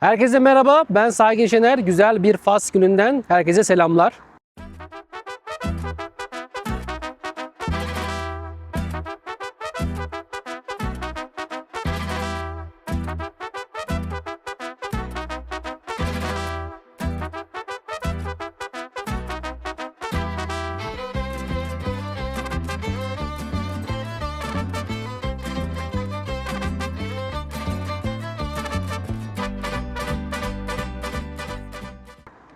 Herkese merhaba, ben Saygın Şener. Güzel bir Fas gününden herkese selamlar.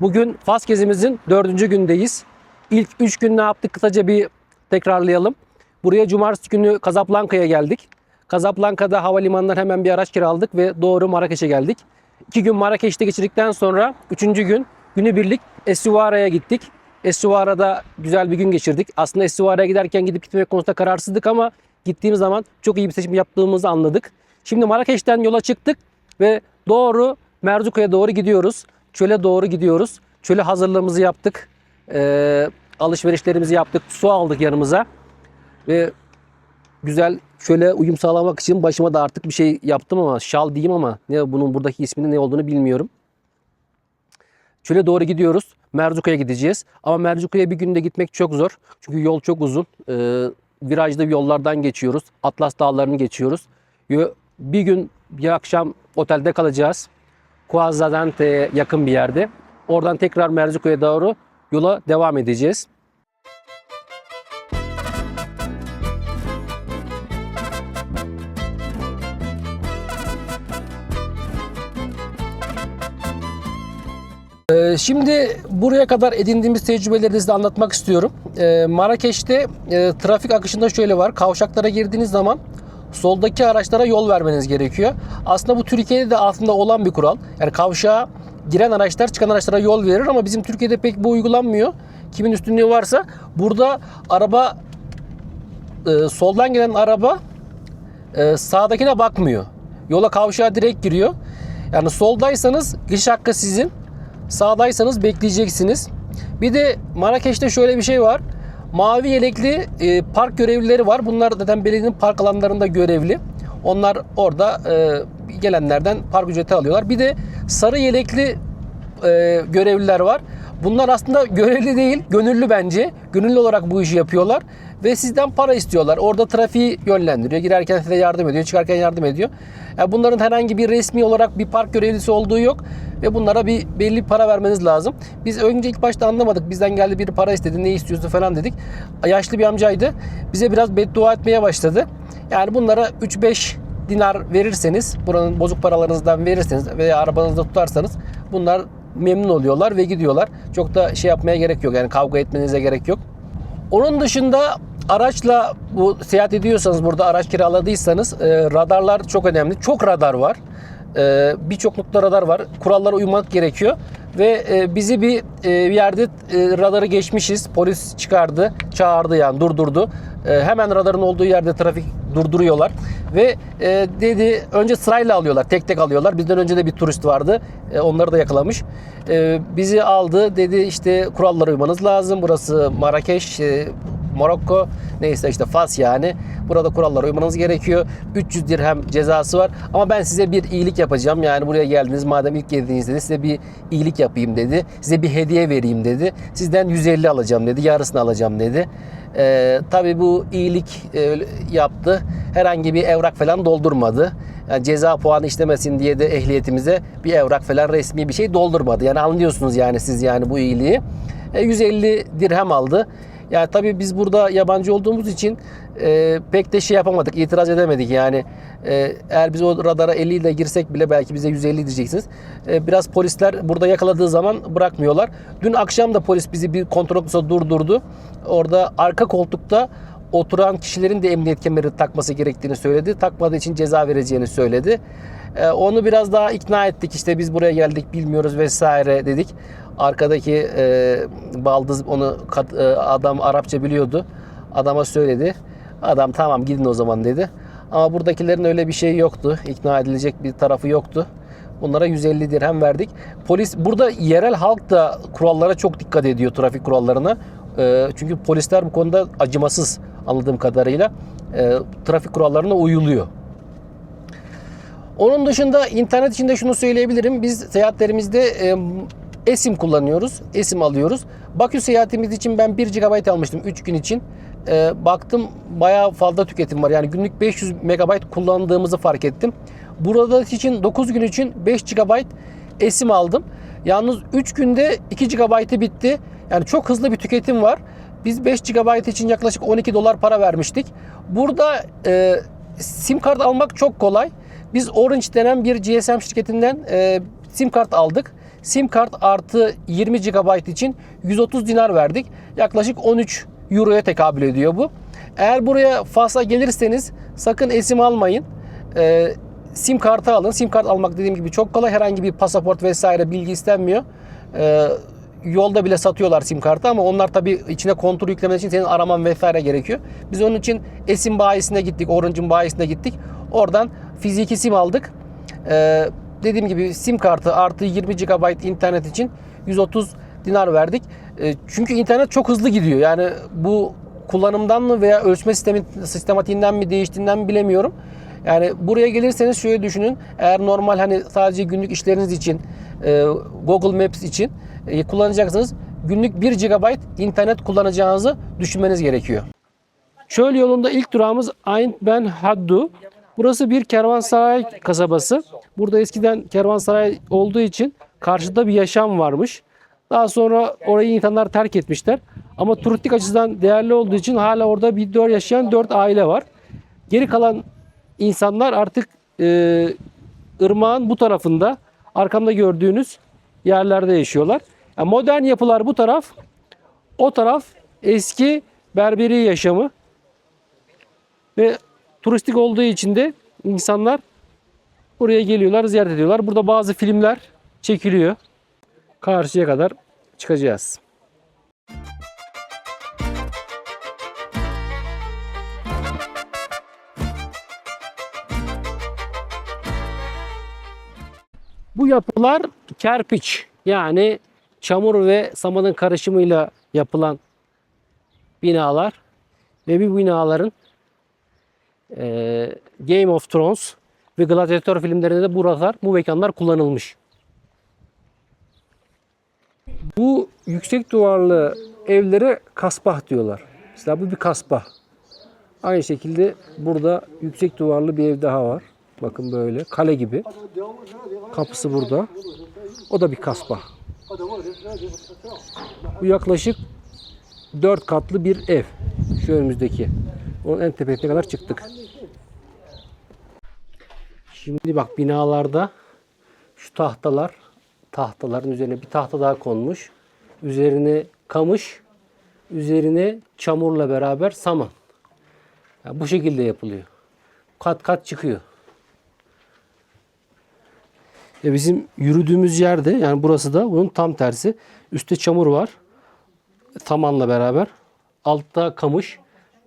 Bugün Fas gezimizin dördüncü gündeyiz. İlk üç gün ne yaptık kısaca bir tekrarlayalım. Buraya cumartesi günü Casablanca'ya geldik. Casablanca'da havalimanından hemen bir araç kiraladık ve doğru Marrakeş'e geldik. İki gün Marrakeş'te geçirdikten sonra üçüncü gün günübirlik Estivara'ya gittik. Estivara'da güzel bir gün geçirdik. Aslında Estivara'ya giderken gidip gitmemek konusunda kararsızdık ama gittiğimiz zaman çok iyi bir seçim yaptığımızı anladık. Şimdi Marrakeş'ten yola çıktık ve doğru Merzuka'ya doğru gidiyoruz. Çöle doğru gidiyoruz. Çöle hazırlığımızı yaptık. Ee, alışverişlerimizi yaptık. Su aldık yanımıza. Ve güzel şöyle uyum sağlamak için başıma da artık bir şey yaptım ama şal diyeyim ama ne bunun buradaki isminin ne olduğunu bilmiyorum. Çöle doğru gidiyoruz. Merzuka'ya gideceğiz. Ama Merzuka'ya bir günde gitmek çok zor. Çünkü yol çok uzun. Ee, virajlı yollardan geçiyoruz. Atlas dağlarını geçiyoruz. Yo- Bir gün bir akşam otelde kalacağız. Kuazadante'ye yakın bir yerde. Oradan tekrar Merzuka'ya doğru yola devam edeceğiz. Şimdi buraya kadar edindiğimiz tecrübeleri size anlatmak istiyorum. Marrakeş'te trafik akışında şöyle var. Kavşaklara girdiğiniz zaman soldaki araçlara yol vermeniz gerekiyor. Aslında bu Türkiye'de de aslında olan bir kural. Yani kavşağa giren araçlar çıkan araçlara yol verir ama bizim Türkiye'de pek bu uygulanmıyor. Kimin üstünlüğü varsa burada araba e, soldan gelen araba e, sağdakine bakmıyor. Yola kavşağa direkt giriyor. Yani soldaysanız giriş hakkı sizin. Sağdaysanız bekleyeceksiniz. Bir de Marrakeş'te şöyle bir şey var. Mavi yelekli e, park görevlileri var. Bunlar zaten belediyenin park alanlarında görevli. Onlar orada e, gelenlerden park ücreti alıyorlar. Bir de sarı yelekli e, görevliler var. Bunlar aslında görevli değil, gönüllü bence. Gönüllü olarak bu işi yapıyorlar ve sizden para istiyorlar. Orada trafiği yönlendiriyor. Girerken size yardım ediyor, çıkarken yardım ediyor. Yani bunların herhangi bir resmi olarak bir park görevlisi olduğu yok ve bunlara bir belli para vermeniz lazım. Biz önce ilk başta anlamadık. Bizden geldi bir para istedi. Ne istiyorsun falan dedik. Yaşlı bir amcaydı. Bize biraz beddua etmeye başladı. Yani bunlara 3-5 dinar verirseniz, buranın bozuk paralarınızdan verirseniz veya arabanızda tutarsanız bunlar memnun oluyorlar ve gidiyorlar. Çok da şey yapmaya gerek yok. Yani kavga etmenize gerek yok. Onun dışında araçla bu seyahat ediyorsanız burada araç kiraladıysanız e, radarlar çok önemli. Çok radar var. E, Birçok nokta radar var. Kurallara uymak gerekiyor. Ve e, bizi bir, e, yerde e, radarı geçmişiz. Polis çıkardı, çağırdı yani durdurdu. E, hemen radarın olduğu yerde trafik durduruyorlar. Ve e, dedi önce sırayla alıyorlar, tek tek alıyorlar. Bizden önce de bir turist vardı. E, onları da yakalamış. E, bizi aldı dedi işte kurallara uymanız lazım. Burası Marrakeş, e, Morokko neyse işte Fas yani. Burada kurallara uymanız gerekiyor. 300 dirhem cezası var. Ama ben size bir iyilik yapacağım. Yani buraya geldiniz madem ilk geldiğiniz dedi. Size bir iyilik yapayım dedi. Size bir hediye vereyim dedi. Sizden 150 alacağım dedi. Yarısını alacağım dedi. Ee, tabii bu iyilik e, yaptı. Herhangi bir evrak falan doldurmadı. Yani ceza puanı işlemesin diye de ehliyetimize bir evrak falan resmi bir şey doldurmadı. Yani anlıyorsunuz yani siz yani bu iyiliği. E, 150 dirhem aldı. Yani tabii biz burada yabancı olduğumuz için e, pek de şey yapamadık, itiraz edemedik. Yani e, eğer biz o radara 50 ile girsek bile belki bize 150 diyeceksiniz. E, biraz polisler burada yakaladığı zaman bırakmıyorlar. Dün akşam da polis bizi bir kontrol noktasında durdurdu. Orada arka koltukta oturan kişilerin de emniyet kemeri takması gerektiğini söyledi. Takmadığı için ceza vereceğini söyledi. E, onu biraz daha ikna ettik. İşte biz buraya geldik bilmiyoruz vesaire dedik. Arkadaki e, baldız onu kat- e, adam Arapça biliyordu. Adama söyledi. Adam tamam gidin o zaman dedi. Ama buradakilerin öyle bir şey yoktu. İkna edilecek bir tarafı yoktu. Bunlara 150 dirhem verdik. Polis burada yerel halk da kurallara çok dikkat ediyor trafik kurallarına. E, çünkü polisler bu konuda acımasız anladığım kadarıyla. E, trafik kurallarına uyuluyor. Onun dışında internet içinde şunu söyleyebilirim. Biz seyahatlerimizde e, eSIM kullanıyoruz. eSIM alıyoruz. Bakü seyahatimiz için ben 1 GB almıştım 3 gün için. E, baktım bayağı fazla tüketim var. Yani günlük 500 MB kullandığımızı fark ettim. Burada için 9 gün için 5 GB eSIM aldım. Yalnız 3 günde 2 GB'ı bitti. Yani çok hızlı bir tüketim var. Biz 5 GB için yaklaşık 12 dolar para vermiştik. Burada e, sim kart almak çok kolay. Biz Orange denen bir GSM şirketinden e, sim kart aldık. Sim kart artı 20 GB için 130 dinar verdik. Yaklaşık 13 Euro'ya tekabül ediyor bu. Eğer buraya Fas'a gelirseniz sakın esim almayın. E, sim kartı alın. Sim kart almak dediğim gibi çok kolay. Herhangi bir pasaport vesaire bilgi istenmiyor. E, yolda bile satıyorlar sim kartı ama onlar tabii içine kontur yüklemen için senin araman vesaire gerekiyor. Biz onun için esim bayisine gittik. Orange'ın bayisine gittik. Oradan fiziki sim aldık. Ee, dediğim gibi sim kartı artı 20 GB internet için 130 dinar verdik. Ee, çünkü internet çok hızlı gidiyor. Yani bu kullanımdan mı veya ölçme sistemi, sistematiğinden mi değiştiğinden mi bilemiyorum. Yani buraya gelirseniz şöyle düşünün. Eğer normal hani sadece günlük işleriniz için e, Google Maps için e, kullanacaksınız. Günlük 1 GB internet kullanacağınızı düşünmeniz gerekiyor. Çöl yolunda ilk durağımız Ain Ben Haddu. Burası bir kervansaray kasabası. Burada eskiden kervansaray olduğu için karşıda bir yaşam varmış. Daha sonra orayı insanlar terk etmişler. Ama turistik açıdan değerli olduğu için hala orada bir dört yaşayan dört aile var. Geri kalan insanlar artık e, ırmağın bu tarafında arkamda gördüğünüz yerlerde yaşıyorlar. Yani modern yapılar bu taraf, o taraf eski berberi yaşamı ve turistik olduğu için de insanlar buraya geliyorlar, ziyaret ediyorlar. Burada bazı filmler çekiliyor. Karşıya kadar çıkacağız. Bu yapılar kerpiç yani çamur ve samanın karışımıyla yapılan binalar ve bu binaların e, Game of Thrones ve Gladiator filmlerinde de buralar, bu mekanlar kullanılmış. Bu yüksek duvarlı evlere kasbah diyorlar. Mesela bu bir kasbah. Aynı şekilde burada yüksek duvarlı bir ev daha var. Bakın böyle kale gibi. Kapısı burada. O da bir kasbah. Bu yaklaşık 4 katlı bir ev. Şu önümüzdeki. Onun en tepesine kadar çıktık. Şimdi bak binalarda şu tahtalar tahtaların üzerine bir tahta daha konmuş. Üzerine kamış, üzerine çamurla beraber saman. Yani bu şekilde yapılıyor. Kat kat çıkıyor. Ya bizim yürüdüğümüz yerde yani burası da bunun tam tersi. Üstte çamur var. Samanla beraber. Altta kamış,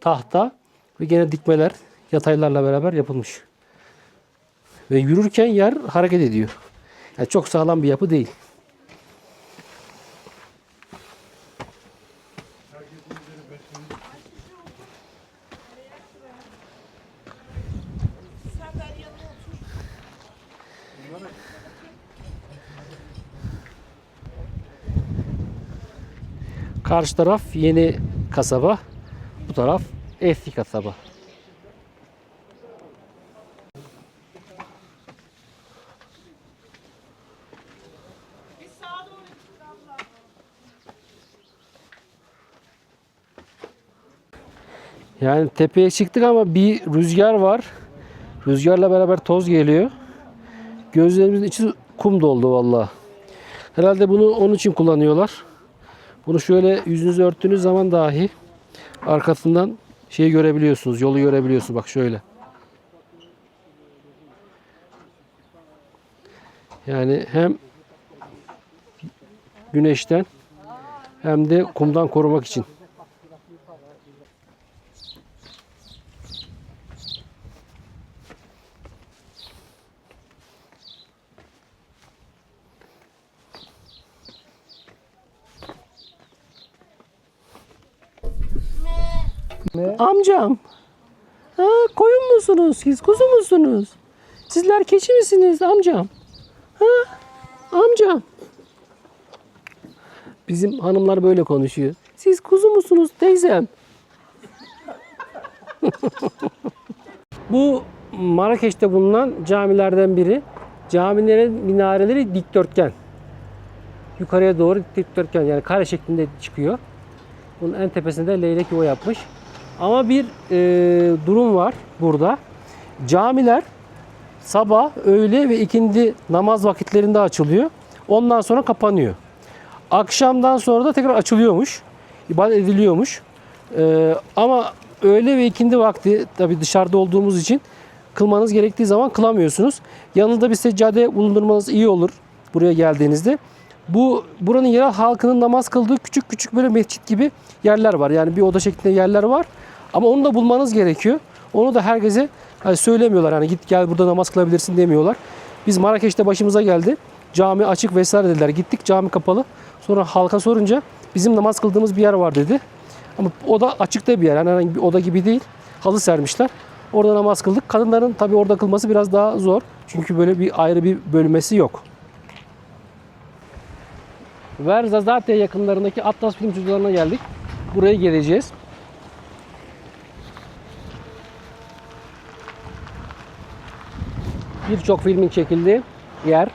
tahta ve gene dikmeler yataylarla beraber yapılmış. Ve yürürken yer hareket ediyor. Yani çok sağlam bir yapı değil. Karşı taraf yeni kasaba. Bu taraf eski kasaba. Yani tepeye çıktık ama bir rüzgar var. Rüzgarla beraber toz geliyor. Gözlerimizin içi kum doldu vallahi. Herhalde bunu onun için kullanıyorlar. Bunu şöyle yüzünüzü örttüğünüz zaman dahi arkasından şeyi görebiliyorsunuz. Yolu görebiliyorsunuz. Bak şöyle. Yani hem güneşten hem de kumdan korumak için. Amcam. Ha, koyun musunuz? Siz kuzu musunuz? Sizler keçi misiniz amcam? Ha? Amcam. Bizim hanımlar böyle konuşuyor. Siz kuzu musunuz teyzem? Bu Marrakeş'te bulunan camilerden biri. Camilerin minareleri dikdörtgen. Yukarıya doğru dikdörtgen yani kare şeklinde çıkıyor. Bunun en tepesinde leylek yuva yapmış. Ama bir e, durum var burada. Camiler sabah, öğle ve ikindi namaz vakitlerinde açılıyor. Ondan sonra kapanıyor. Akşamdan sonra da tekrar açılıyormuş. İbadet ediliyormuş. Ee, ama öğle ve ikindi vakti tabi dışarıda olduğumuz için kılmanız gerektiği zaman kılamıyorsunuz. Yanında bir seccade bulundurmanız iyi olur buraya geldiğinizde. Bu buranın yerel halkının namaz kıldığı küçük küçük böyle mescit gibi yerler var. Yani bir oda şeklinde yerler var. Ama onu da bulmanız gerekiyor. Onu da herkese hani söylemiyorlar. Hani git gel burada namaz kılabilirsin demiyorlar. Biz Marrakeş'te başımıza geldi. Cami açık vesaire dediler. Gittik cami kapalı. Sonra halka sorunca bizim namaz kıldığımız bir yer var dedi. Ama o da açıkta bir yer. Yani herhangi bir oda gibi değil. Halı sermişler. Orada namaz kıldık. Kadınların tabii orada kılması biraz daha zor. Çünkü böyle bir ayrı bir bölmesi yok. Verzazate yakınlarındaki Atlas Film Stüdyolarına geldik. Buraya geleceğiz. Birçok filmin çekildiği yer.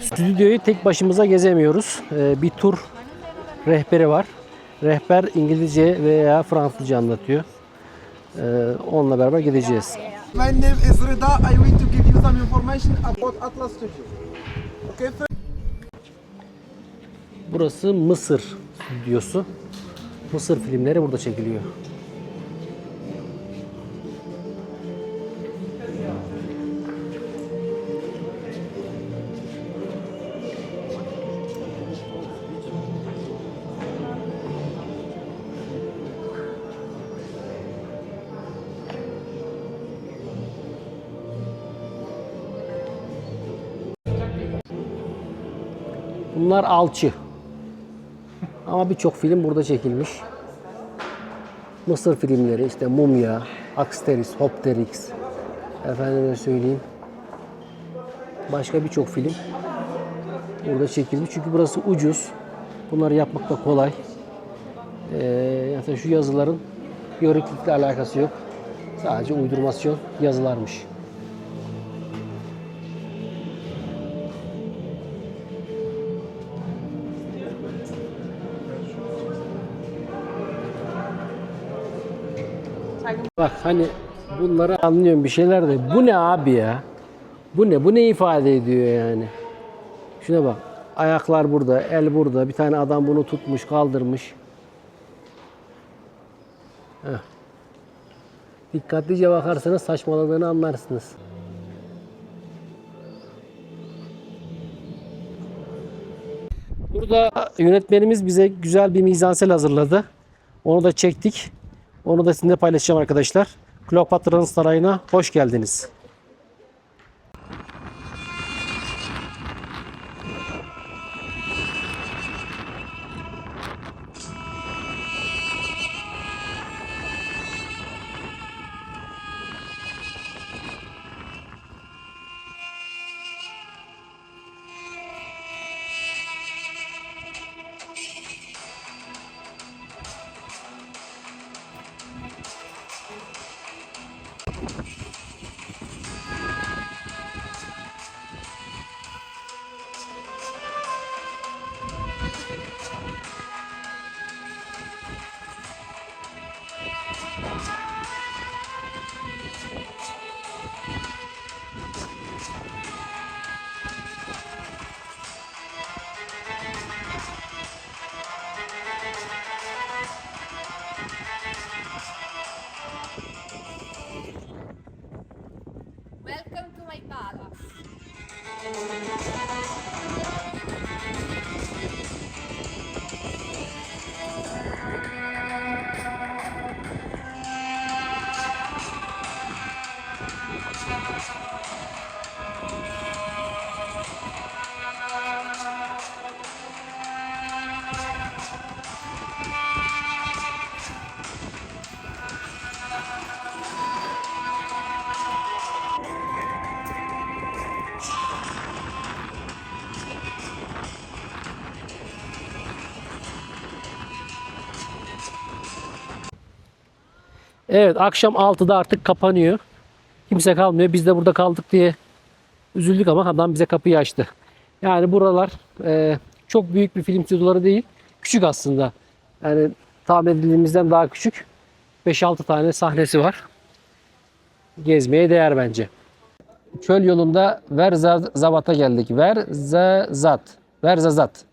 Stüdyoyu tek başımıza gezemiyoruz. Ee, bir tur rehberi var. Rehber İngilizce veya Fransızca anlatıyor. Ee, onunla beraber gideceğiz. My name is Rida. I want to give you some information about Atlas Studio. Okay, Burası Mısır stüdyosu. Mısır filmleri burada çekiliyor. Bunlar alçı. Ama birçok film burada çekilmiş. Mısır filmleri işte Mumya, Asterix, Hopterix, efendime söyleyeyim. Başka birçok film burada çekilmiş. Çünkü burası ucuz. Bunları yapmak da kolay. Ee, yani şu yazıların yörüklikle alakası yok. Sadece uydurmasyon yazılarmış. Bak hani bunları anlıyorum bir şeyler de bu ne abi ya? Bu ne? Bu ne ifade ediyor yani? Şuna bak. Ayaklar burada, el burada. Bir tane adam bunu tutmuş, kaldırmış. Heh. Dikkatlice bakarsanız saçmaladığını anlarsınız. Burada yönetmenimiz bize güzel bir mizansel hazırladı. Onu da çektik. Onu da sizinle paylaşacağım arkadaşlar. Kleopatra'nın sarayına hoş geldiniz. Evet akşam 6'da artık kapanıyor. Kimse kalmıyor. Biz de burada kaldık diye üzüldük ama adam bize kapıyı açtı. Yani buralar e, çok büyük bir film stüdyoları değil. Küçük aslında. Yani tahmin edildiğimizden daha küçük. 5-6 tane sahnesi var. Gezmeye değer bence. Çöl yolunda Verzavat'a geldik. Verzazat. Verzazat.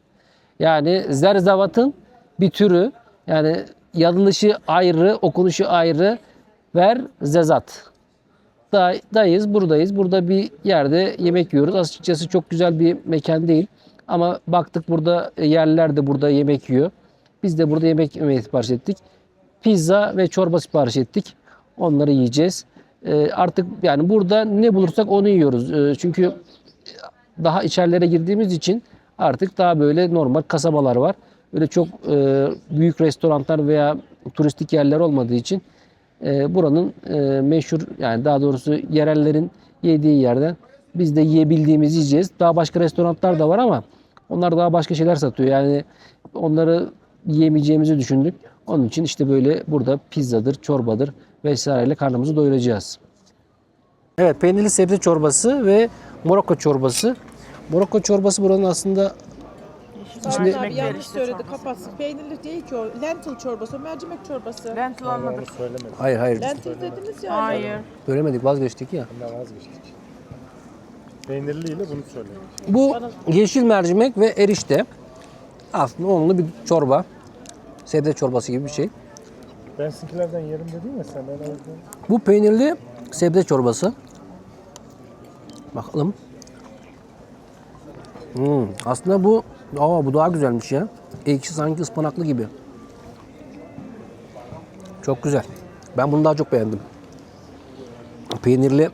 Yani zerzavatın bir türü. Yani yazılışı ayrı, okunuşu ayrı. Verzazat. Da, dayız, buradayız. Burada bir yerde yemek yiyoruz. Açıkçası çok güzel bir mekan değil. Ama baktık burada yerliler de burada yemek yiyor. Biz de burada yemek yemeyi sipariş ettik. Pizza ve çorba sipariş ettik. Onları yiyeceğiz. Ee, artık yani burada ne bulursak onu yiyoruz. Ee, çünkü daha içerilere girdiğimiz için artık daha böyle normal kasabalar var. Öyle çok e, büyük restoranlar veya turistik yerler olmadığı için e, buranın e, meşhur yani daha doğrusu yerellerin yediği yerden biz de yiyebildiğimizi yiyeceğiz. Daha başka restoranlar da var ama onlar daha başka şeyler satıyor. Yani onları yiyemeyeceğimizi düşündük. Onun için işte böyle burada pizzadır, çorbadır vesaireyle karnımızı doyuracağız. Evet peynirli sebze çorbası ve Morokko çorbası. Morokko çorbası buranın aslında Şimdi Şimdi- abi yanlış söyledi kapatsın. Peynirli değil ki o. Lentil çorbası, mercimek çorbası. Lentil almadık. hayır hayır Lentil dediniz ya. Hayır. söylemedik vazgeçtik ya. Bundan vazgeçtik. Peynirliyle bunu söyledik. Bu yeşil mercimek ve erişte. Aslında onlu bir çorba. Sebze çorbası gibi bir şey. Ben sizinkilerden yerim dedin ya sen ben o yüzden Bu peynirli sebze çorbası. Bakalım. Hmm, aslında bu aa bu daha güzelmiş ya. Ekşi sanki ıspanaklı gibi. Çok güzel. Ben bunu daha çok beğendim. Peynirli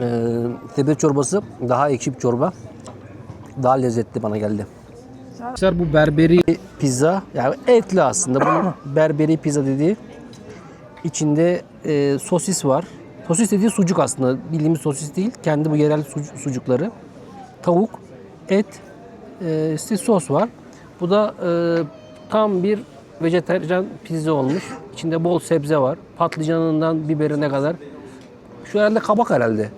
e, sebze çorbası daha ekşi bir çorba. Daha lezzetli bana geldi. Arkadaşlar bu berberi pizza yani etli aslında. Bunun berberi pizza dediği İçinde e, sosis var. Sosis dediği sucuk aslında. Bildiğimiz sosis değil. Kendi bu yerel suc- sucukları. Tavuk, et, e, sos var. Bu da e, tam bir vejetaryen pizza olmuş. İçinde bol sebze var. Patlıcanından biberine kadar. Şu herhalde kabak herhalde.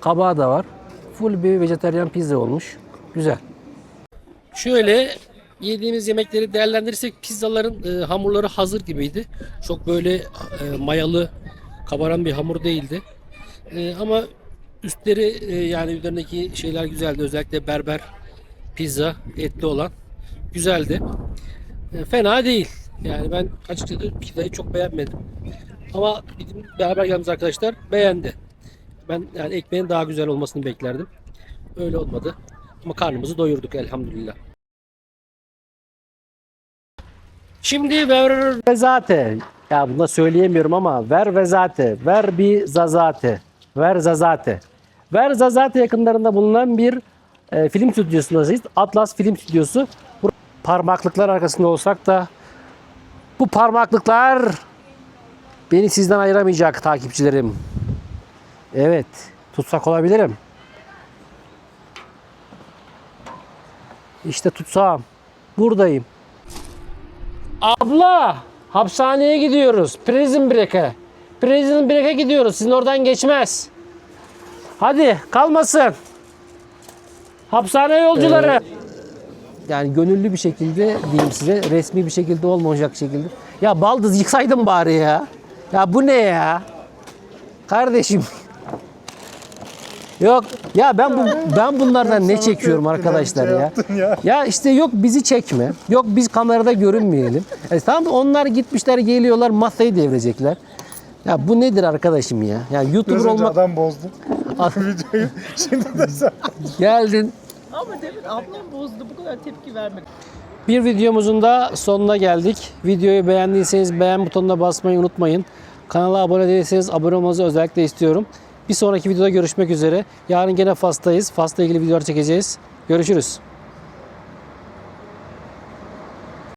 Kabağı da var. Full bir vejetaryen pizza olmuş. Güzel. Şöyle yediğimiz yemekleri değerlendirirsek pizzaların e, hamurları hazır gibiydi. Çok böyle e, mayalı, kabaran bir hamur değildi. E, ama üstleri e, yani üzerindeki şeyler güzeldi. Özellikle berber pizza etli olan güzeldi. E, fena değil. Yani ben açıkçası pizzayı çok beğenmedim. Ama bizim beraber geldiğimiz arkadaşlar beğendi. Ben yani ekmeğin daha güzel olmasını beklerdim. Öyle olmadı. Ama karnımızı doyurduk elhamdülillah. Şimdi ver ve zate. Ya bunu da söyleyemiyorum ama ver ve zate. Ver bir zazate. Ver zazate. Ver zazate yakınlarında bulunan bir e, film stüdyosundayız. Atlas Film Stüdyosu. Parmaklıklar arkasında olsak da bu parmaklıklar beni sizden ayıramayacak takipçilerim. Evet. Tutsak olabilirim. İşte tutsam. Buradayım. Abla, hapishaneye gidiyoruz. Prison Break'e. Prison Break'e gidiyoruz. Sizin oradan geçmez. Hadi kalmasın. Hapishane yolcuları. Yani gönüllü bir şekilde diyeyim size. Resmi bir şekilde olmayacak şekilde. Ya baldız yıksaydın bari ya. Ya bu ne ya? Kardeşim. Yok ya ben bu ben bunlardan ne çekiyorum arkadaşlar ya. Ya işte yok bizi çekme. Yok biz kamerada görünmeyelim. E tamam onlar gitmişler geliyorlar masayı devirecekler. Ya bu nedir arkadaşım ya? Ya YouTuber Biraz olmak adam bozdu. Videoyu. Şimdi de sen. geldin. Ama demin ablam bozdu bu kadar tepki vermedi. Bir videomuzun da sonuna geldik. Videoyu beğendiyseniz beğen butonuna basmayı unutmayın. Kanala abone değilseniz abone olmanızı özellikle istiyorum. Bir sonraki videoda görüşmek üzere. Yarın gene Fas'tayız. Fas'la ilgili videolar çekeceğiz. Görüşürüz.